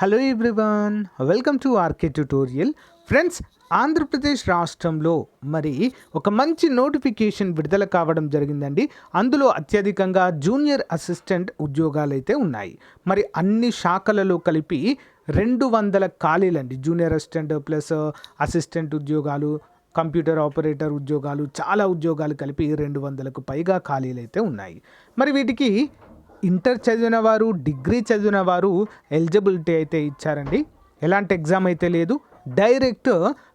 Hello everyone welcome to RK tutorial friends Andhra Pradesh రాష్ట్రంలో మరి ఒక మంచి నోటిఫికేషన్ విడుదల కావడం జరిగిందండి. అందులో అత్యధికంగా జూనియర్ అసిస్టెంట్ ఉద్యోగాలు అయితే ఉన్నాయి. మరి అన్ని శాఖలలో కలిపి రెండు వందల ఖాళీలండి. జూనియర్ అసిస్టెంట్ ప్లస్ అసిస్టెంట్ ఉద్యోగాలు కంప్యూటర్ ఆపరేటర్ ఉద్యోగాలు చాలా ఉద్యోగాలు కలిపి రెండు వందలకు పైగా ఖాళీలు అయితే ఉన్నాయి. మరి వీటికి ఇంటర్ చదివిన వారు డిగ్రీ చదివిన వారు ఎలిజిబిలిటీ అయితే ఇచ్చారండి. ఎలాంటి ఎగ్జామ్ అయితే లేదు. డైరెక్ట్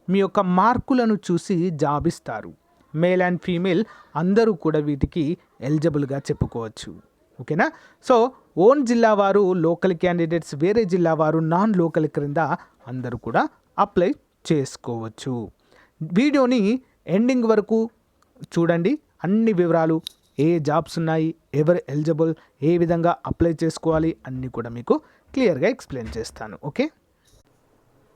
మీ యొక్క మార్కులను చూసి జాబ్ ఇస్తారు మేల్ అండ్ ఫీమేల్ అందరూ కూడా వీటికి ఎలిజిబుల్గా చెప్పుకోవచ్చు. ఓకేనా? సో ఓన్ జిల్లా వారు లోకల్ క్యాండిడేట్స్ వేరే జిల్లా వారు నాన్ లోకల్ క్రింద అందరూ కూడా అప్లై చేసుకోవచ్చు. వీడియోని ఎండింగ్ వరకు చూడండి. అన్ని వివరాలు ఏ జాబ్స్ ఉన్నాయి ఎవరు ఎలిజిబుల్ ఏ విధంగా అప్లై చేసుకోవాలి అన్నీ కూడా మీకు క్లియర్గా ఎక్స్ప్లెయిన్ చేస్తాను ఓకే?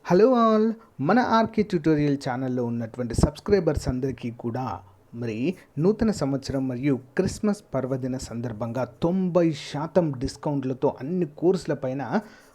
హలో ఆల్ మన ఆర్కే ట్యూటోరియల్ ఛానల్లో ఉన్నటువంటి సబ్స్క్రైబర్స్ అందరికీ కూడా మరి నూతన సంవత్సరం మరియు క్రిస్మస్ పర్వదిన సందర్భంగా తొంభై శాతం డిస్కౌంట్లతో అన్ని కోర్సులపైన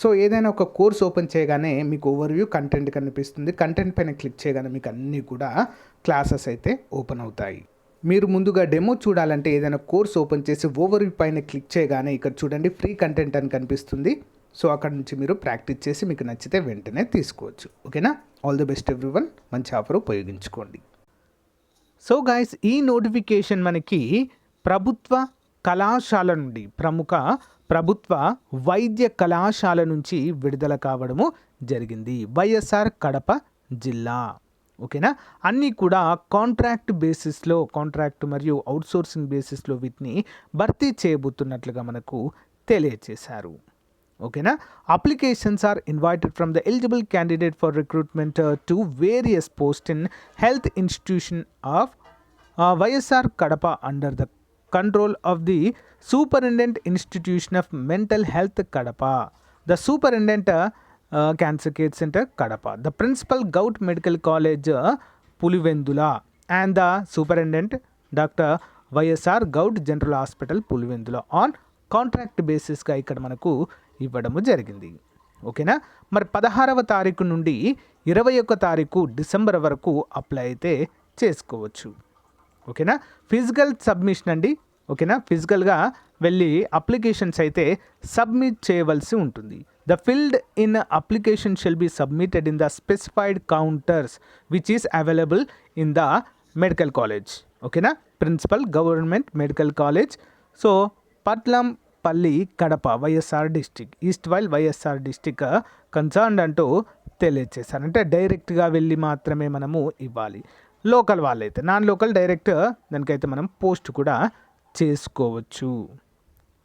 సో ఏదైనా ఒక కోర్స్ ఓపెన్ చేయగానే మీకు ఓవర్వ్యూ కంటెంట్ కనిపిస్తుంది. కంటెంట్ పైన క్లిక్ చేయగానే మీకు అన్నీ కూడా క్లాసెస్ అయితే ఓపెన్ అవుతాయి. మీరు ముందుగా డెమో చూడాలంటే ఏదైనా కోర్స్ ఓపెన్ చేసి ఓవర్వ్యూ పైన క్లిక్ చేయగానే ఇక్కడ చూడండి ఫ్రీ కంటెంట్ అని కనిపిస్తుంది. సో అక్కడ నుంచి మీరు ప్రాక్టీస్ చేసి మీకు నచ్చితే వెంటనే తీసుకోవచ్చు. ఓకేనా? ఆల్ ది బెస్ట్ ఎవ్రీవన్ మంచి ఆఫర్ ఉపయోగించుకోండి. సో గాయస్ ఈ నోటిఫికేషన్ మనకి ప్రభుత్వ కళాశాల నుండి ప్రముఖ ప్రభుత్వ వైద్య కళాశాల నుంచి విడుదల కావడము జరిగింది. వైఎస్ఆర్ కడప జిల్లా. ఓకేనా? అన్నీ కూడా కాంట్రాక్ట్ బేసిస్లో కాంట్రాక్ట్ మరియు అవుట్సోర్సింగ్ బేసిస్లో వీటిని భర్తీ చేయబోతున్నట్లుగా మనకు తెలియచేశారు. ఓకేనా? Applications are invited from the eligible candidate for recruitment to various post in health institution of YSR Kadapa under the control of the superintendent institution of mental health Kadapa the superintendent cancer care centre Kadapa the principal govt medical college Pulivendula and the superintendent doctor YSR govt general hospital Pulivendula on contract బేసిస్గా ఇక్కడ మనకు ఇవ్వడము జరిగింది. ఓకేనా మరి పదహారవ తారీఖు నుండి ఇరవై ఒక్క తారీఖు డిసెంబర్ వరకు అప్లై అయితే చేసుకోవచ్చు. ఓకేనా? ఫిజికల్ సబ్మిషన్ అండి. ఓకేనా? ఫిజికల్గా వెళ్ళి అప్లికేషన్స్ అయితే సబ్మిట్ చేయవలసి ఉంటుంది. The filled in application shall be submitted in the specified counters which is available in the medical college. ఓకేనా? Principal government medical college. So Putlampalli Kadapa YSR district east while YSR district concern అంటూ తెలియచేశారు. అంటే డైరెక్ట్గా వెళ్ళి మాత్రమే మనము ఇవ్వాలి. Local వాళ్ళైతే నాన్ లోకల్ డైరెక్ట్ దానికైతే మనం పోస్ట్ కూడా చేసుకోవచ్చు.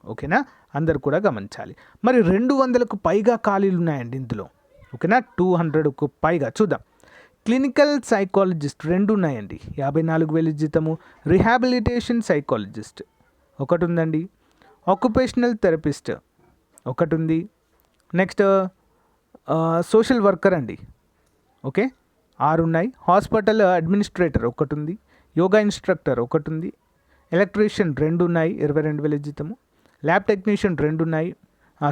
ఓకేనా? అందరు కూడా గమనించాలి. మరి రెండు వందలకు పైగా ఖాళీలు ఉన్నాయండి ఇందులో. ఓకేనా? టూ హండ్రెడ్కు పైగా చూద్దాం. క్లినికల్ సైకాలజిస్ట్ రెండు ఉన్నాయండి. యాభై నాలుగు వేలు జీతము. రిహాబిలిటేషన్ సైకాలజిస్ట్ ఒకటి ఉందండి. ఆక్యుపేషనల్ థెరపిస్ట్ ఒకటి ఉంది. నెక్స్ట్ సోషల్ వర్కర్ అండి. ఓకే? ఆరు ఉన్నాయి హాస్పిటల్ అడ్మినిస్ట్రేటర్ ఒకటి ఉంది యోగా ఇన్స్ట్రక్టర్ ఒకటి ఉంది ఎలక్ట్రీషియన్ రెండు ఉన్నాయి ఇరవై రెండు వేల జీతము. ల్యాబ్ టెక్నీషియన్ రెండు ఉన్నాయి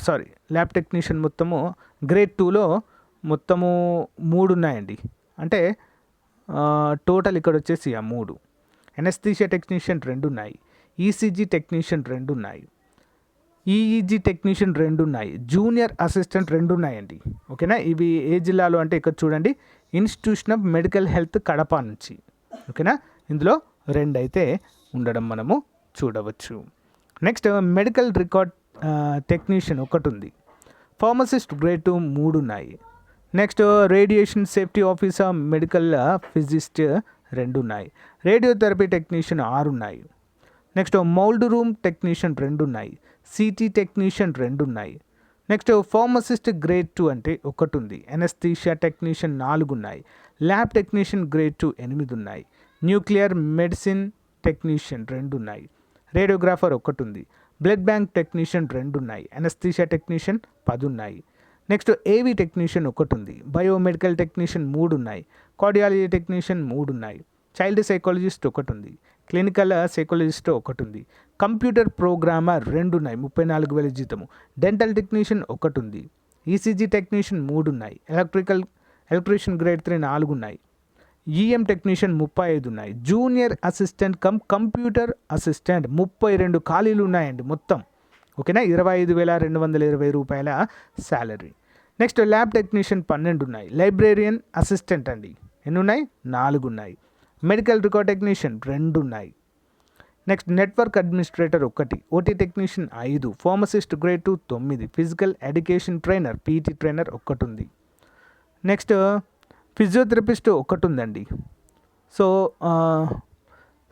సారీ ల్యాబ్ టెక్నీషియన్ మొత్తము గ్రేడ్ టూలో మొత్తము మూడు ఉన్నాయండి అంటే టోటల్ ఇక్కడ వచ్చేసి ఆ మూడు. ఎనస్థీషియా టెక్నీషియన్ రెండు ఉన్నాయి ఈసీజీ టెక్నీషియన్ రెండు ఉన్నాయి ఈఈజీ టెక్నీషియన్ రెండు ఉన్నాయి జూనియర్ అసిస్టెంట్ రెండు ఉన్నాయండి ఓకేనా? ఇవి ఏ జిల్లాలో అంటే ఇక్కడ చూడండి. Institution of medical health Kadapa నుంచి. ఓకేనా? ఇందులో రెండు అయితే ఉండడం మనము చూడవచ్చు. నెక్స్ట్ మెడికల్ రికార్డ్ టెక్నీషియన్ ఒకటి ఉంది ఫార్మసిస్ట్ గ్రేడ్ టూ మూడు ఉన్నాయి next radiation safety officer medical physicist రెండు ఉన్నాయి రేడియోథెరపీ టెక్నీషియన్ ఆరు ఉన్నాయి నెక్స్ట్ మౌల్డ్ రూమ్ టెక్నీషియన్ రెండు ఉన్నాయి సిటీ టెక్నీషియన్ రెండు ఉన్నాయి నెక్స్ట్ ఫార్మసిస్ట్ గ్రేడ్ టూ అంటే ఒకటి ఉంది ఎనస్థీషియా టెక్నీషియన్ నాలుగు ఉన్నాయి ల్యాబ్ టెక్నీషియన్ గ్రేడ్ టూ ఎనిమిది ఉన్నాయి న్యూక్లియర్ మెడిసిన్ టెక్నీషియన్ రెండు ఉన్నాయి రేడియోగ్రాఫర్ ఒకటి ఉంది బ్లడ్ బ్యాంక్ టెక్నీషియన్ రెండు ఉన్నాయి ఎనస్థీషియా టెక్నీషియన్ పది ఉన్నాయి నెక్స్ట్ ఏవి టెక్నీషియన్ ఒకటి ఉంది బయోమెడికల్ టెక్నీషియన్ మూడు ఉన్నాయి కార్డియాలజీ టెక్నీషియన్ మూడు ఉన్నాయి చైల్డ్ సైకాలజిస్ట్ ఒకటి ఉంది క్లినికల్ సైకాలజిస్ట్ ఒకటి ఉంది కంప్యూటర్ ప్రోగ్రామర్ రెండు ఉన్నాయి ముప్పై నాలుగు వేల జీతము. డెంటల్ టెక్నీషియన్ ఒకటి ఉంది ఈసీజీ టెక్నీషియన్ మూడు ఉన్నాయి ఎలక్ట్రికల్ ఎలక్ట్రీషియన్ గ్రేడ్ త్రీ నాలుగు ఉన్నాయి ఈఎం టెక్నీషియన్ ముప్పై ఐదు ఉన్నాయి junior assistant cum computer assistant ముప్పై రెండు ఖాళీలు ఉన్నాయండి మొత్తం. ఓకేనా? ఇరవై ఐదు వేల రెండు వందల ఇరవై రూపాయల శాలరీ. నెక్స్ట్ ల్యాబ్ టెక్నీషియన్ పన్నెండు ఉన్నాయి లైబ్రేరియన్ అసిస్టెంట్ అండి. ఎన్ని ఉన్నాయి నాలుగు ఉన్నాయి మెడికల్ రికార్డ్ టెక్నీషియన్ రెండు ఉన్నాయి. నెక్స్ట్ నెట్వర్క్ అడ్మినిస్ట్రేటర్ ఒకటి ఓటీ టెక్నీషియన్ ఐదు ఫార్మసిస్ట్ గ్రేడ్ టూ తొమ్మిది physical education trainer PT trainer ఒకటి ఉంది నెక్స్ట్ ఫిజియోథెరపిస్ట్ ఒకటి ఉందండి సో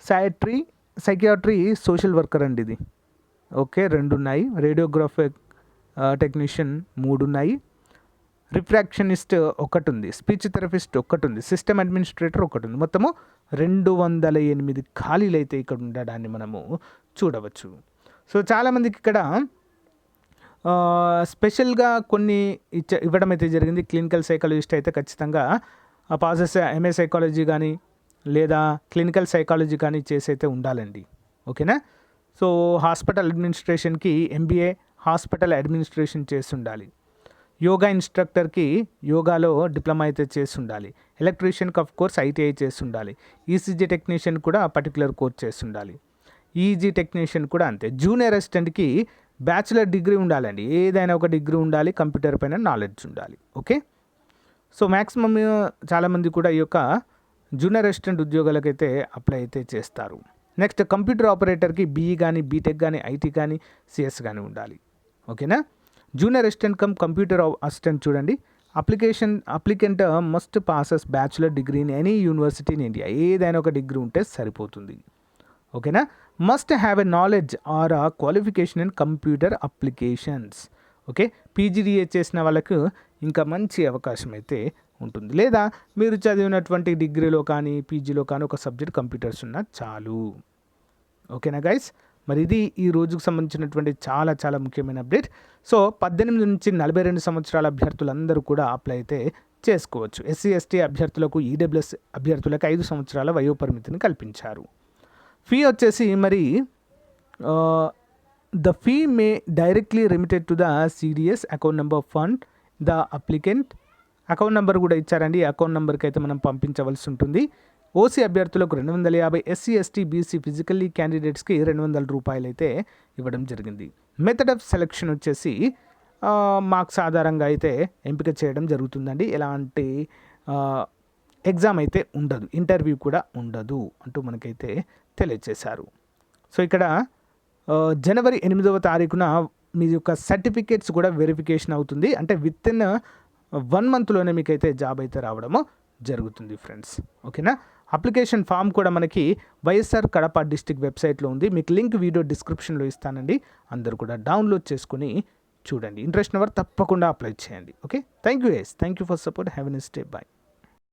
సైట్రీ సైకియాట్రీ సోషల్ వర్కర్ అండి ఇది. ఓకే రెండు ఉన్నాయి రేడియోగ్రాఫిక్ టెక్నీషియన్ మూడు ఉన్నాయి రిఫ్రాక్షనిస్ట్ ఒకటి ఉంది స్పీచ్ థెరపిస్ట్ ఒకటి ఉంది సిస్టమ్ అడ్మినిస్ట్రేటర్ ఒకటి ఉంది మొత్తము రెండు వందల ఎనిమిది ఖాళీలు అయితే ఇక్కడ ఉండడాన్ని మనము చూడవచ్చు. సో చాలామందికి ఇక్కడ స్పెషల్గా కొన్ని ఇచ్చ ఇవ్వడం అయితే జరిగింది. క్లినికల్ సైకాలజిస్ట్ అయితే ఖచ్చితంగా పాజస్ ఎంఏ సైకాలజీ కానీ లేదా క్లినికల్ సైకాలజీ కానీ చేసి అయితే ఉండాలండి. ఓకేనా? సో హాస్పిటల్ అడ్మినిస్ట్రేషన్కి ఎంబీఏ హాస్పిటల్ అడ్మినిస్ట్రేషన్ చేసి ఉండాలి యోగా ఇన్స్ట్రక్టర్కి యోగాలో డిప్లొమా అయితే చేసి ఉండాలి ఎలక్ట్రీషియన్కి ఆఫ్ కోర్స్ ఐటీఐ చేసి ఉండాలి ఈసీజీ టెక్నీషియన్ కూడా పర్టికులర్ కోర్స్ చేసి ఉండాలి ఈజీ టెక్నీషియన్ కూడా అంతే. జూనియర్ అసిస్టెంట్కి బ్యాచిలర్ డిగ్రీ ఉండాలండి. ఏదైనా ఒక డిగ్రీ ఉండాలి కంప్యూటర్ పైన నాలెడ్జ్ ఉండాలి. ఓకే? సో మ్యాక్సిమం చాలామంది కూడా ఈ యొక్క జూనియర్ అసిస్టెంట్ ఉద్యోగాలకైతే అప్లై అయితే చేస్తారు. నెక్స్ట్ కంప్యూటర్ ఆపరేటర్కి బీఈ కానీ బీటెక్ కానీ ఐటీ కానీ సిఎస్ కానీ ఉండాలి. ఓకేనా? Junior assistant cum computer assistant చూడండి. Application applicant must possess bachelor degree in any university in India. ఏదైనా ఒక డిగ్రీ ఉంటే సరిపోతుంది. ఓకేనా? Must have a knowledge or a qualification in computer applications. Okay? PGDA చేసిన వాళ్ళకు ఇంకా మంచి అవకాశం అయితే ఉంటుంది. లేదా మీరు చదివినటువంటి డిగ్రీలో కానీ పీజీలో కానీ ఒక సబ్జెక్ట్ కంప్యూటర్స్ ఉన్నా చాలు. ఓకేనా గైస్? మరి ఇది ఈ రోజుకు సంబంధించినటువంటి చాలా చాలా ముఖ్యమైన అప్డేట్. సో పద్దెనిమిది నుంచి నలభై రెండు సంవత్సరాల అభ్యర్థులందరూ కూడా అప్లై అయితే చేసుకోవచ్చు. ఎస్సీ ఎస్టీ అభ్యర్థులకు ఈడబ్ల్యూఎస్ అభ్యర్థులకు ఐదు సంవత్సరాల వయోపరిమితిని కల్పించారు. ఫీ వచ్చేసి మరి the fee may directly remitted to the CDS account number fund the applicant. Account number కూడా ఇచ్చారండి. అకౌంట్ నెంబర్కి అయితే మనం పంపించవలసి ఉంటుంది. ఓసీ అభ్యర్థులకు రెండు వందల యాభై ఎస్సీ ఎస్టీ బీసీ ఫిజికల్లీ క్యాండిడేట్స్కి రెండు వందల రూపాయలు అయితే ఇవ్వడం జరిగింది. మెథడ్ ఆఫ్ సెలెక్షన్ వచ్చేసి మార్క్స్ ఆధారంగా అయితే ఎంపిక చేయడం జరుగుతుందండి. ఎలాంటి ఎగ్జామ్ అయితే ఉండదు. ఇంటర్వ్యూ కూడా ఉండదు అంటూ మనకైతే తెలియజేశారు. సో ఇక్కడ జనవరి ఎనిమిదవ తారీఖున మీ యొక్క సర్టిఫికేట్స్ కూడా వెరిఫికేషన్ అవుతుంది. అంటే విత్ ఇన్ వన్ మంత్లోనే మీకైతే జాబ్ అయితే రావడము జరుగుతుంది ఫ్రెండ్స్. ఓకేనా? అప్లికేషన్ ఫామ్ కూడా మనకి వైఎస్ఆర్ కడప డిస్టిక్ వెబ్సైట్లో ఉంది. మీకు లింక్ వీడియో డిస్క్రిప్షన్లో ఇస్తానండి. అందరూ కూడా డౌన్లోడ్ చేసుకుని చూడండి. ఇంట్రెస్ట్ నెంబర్ తప్పకుండా అప్లై చేయండి. Okay? Thank you yes thank you for support. Have an stay bye.